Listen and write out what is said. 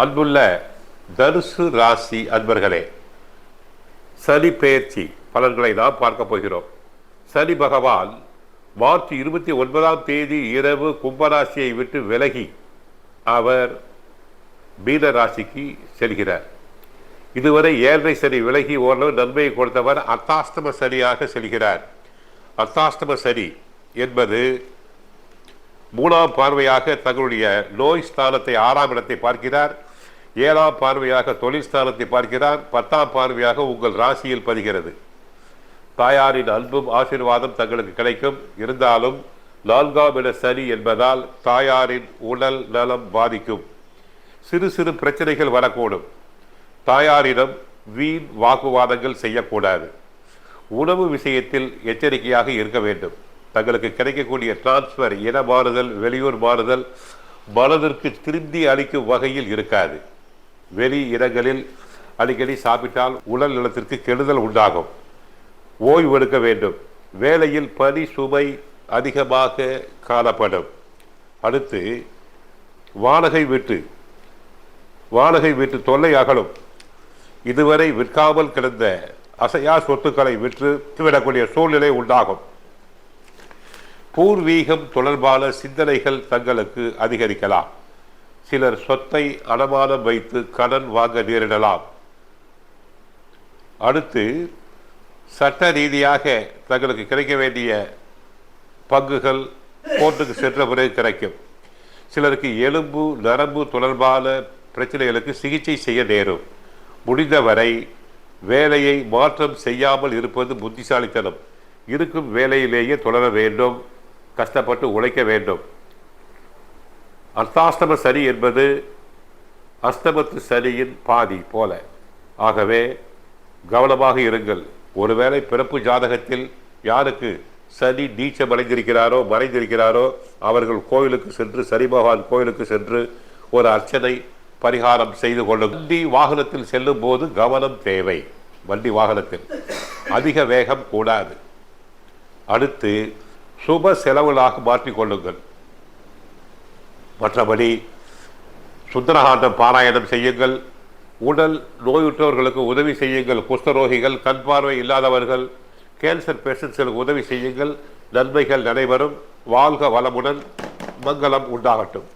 அன்புள்ள தனுசு ராசி அன்பர்களே சனி பெயர்ச்சி பலன்களை நாம் பார்க்க போகிறோம். சனி பகவான் மார்ச் இருபத்தி ஒன்பதாம் தேதி இரவு கும்பராசியை விட்டு விலகி அவர் மீன ராசிக்கு செல்கிறார். இதுவரை ஏழரை சனி விலகி ஓரளவு நன்மையை கொடுத்தவர் அர்த்தாஷ்டம சனியாக செல்கிறார். அர்த்தாஷ்டம சனி என்பது மூணாம் பார்வையாக தங்களுடைய நோய் ஸ்தானத்தை ஆறாம் இடத்தை பார்க்கிறார். ஏழாம் பார்வையாக தொழில் ஸ்தானத்தை பார்க்கிறார். பத்தாம் பார்வையாக உங்கள் ராசியில் பதிகிறது. தாயாரின் அன்பும் ஆசீர்வாதம் தங்களுக்கு கிடைக்கும். இருந்தாலும் நான்காம் இட சனி என்பதால் தாயாரின் உடல் நலம் பாதிக்கும். சிறு சிறு பிரச்சனைகள் வரக்கூடும். தாயாரிடம் வீண் வாக்குவாதங்கள் செய்யக்கூடாது. உணவு விஷயத்தில் எச்சரிக்கையாக இருக்க வேண்டும். தங்களுக்கு கிடைக்கக்கூடிய டிரான்ஸ்ஃபர் இன மாறுதல் வெளியூர் மாறுதல் மனதிற்கு திருப்தி அளிக்கும் வகையில் இருக்காது. வெளி இடங்களில் அடிக்கடி சாப்பிட்டால் உடல் நலத்திற்கு கெடுதல் உண்டாகும். ஓய்வு எடுக்க வேண்டும். வேலையில் பணி சுமை அதிகமாக காணப்படும். அடுத்து வாடகை வீட்டு வாடகை வீட்டு தொல்லை அகலும். இதுவரை விற்காமல் கிடந்த அசையா சொத்துக்களை விற்று விடக்கூடிய சூழ்நிலை உண்டாகும். பூர்வீகம் தொடர்பான சிந்தனைகள் தங்களுக்கு அதிகரிக்கலாம். சிலர் சொத்தை அடமானம் வைத்து கடன் வாங்க நேரிடலாம். அடுத்து சட்ட ரீதியாக தங்களுக்கு கிடைக்க வேண்டிய பங்குகள் கோர்ட்டுக்கு சென்ற பிறகு கிடைக்கும். சிலருக்கு எலும்பு நரம்பு தொடர்பான பிரச்சனைகளுக்கு சிகிச்சை செய்ய நேரும். முடிந்தவரை வேலையை மாற்றம் செய்யாமல் இருப்பது புத்திசாலித்தனம். இருக்கும் வேலையிலேயே தொடர வேண்டும். கஷ்டப்பட்டு உழைக்க வேண்டும். அர்த்தாஷ்டம சனி என்பது அஸ்தமத்து சனியின் பாதி போல. ஆகவே கவனமாக இருங்கள். ஒருவேளை பிறப்பு ஜாதகத்தில் யாருக்கு சனி நீச்சம் அடைந்திருக்கிறாரோ மறைந்திருக்கிறாரோ அவர்கள் கோயிலுக்கு சென்று சனி பகவான் கோயிலுக்கு சென்று ஒரு அர்ச்சனை பரிகாரம் செய்து கொள்ளும் வண்டி வாகனத்தில் செல்லும் போது கவனம் தேவை. வண்டி வாகனத்தில். அதிக வேகம் கூடாது. அடுத்து சுப செலவுகளாக மாற்றிக்கொள்ளுங்கள் மற்றபடி சுந்தரகாண்டம் பாராயணம் செய்யுங்கள். உடல் நோயுற்றவர்களுக்கு உதவி செய்யுங்கள். குஷ்டரோகிகள் கண் பார்வை இல்லாதவர்கள் கேன்சர் பேஷண்ட்ஸ்களுக்கு உதவி செய்யுங்கள். நன்மைகள் நடைபெறும். வாழ்க வளமுடன் மங்களம் உண்டாகட்டும்.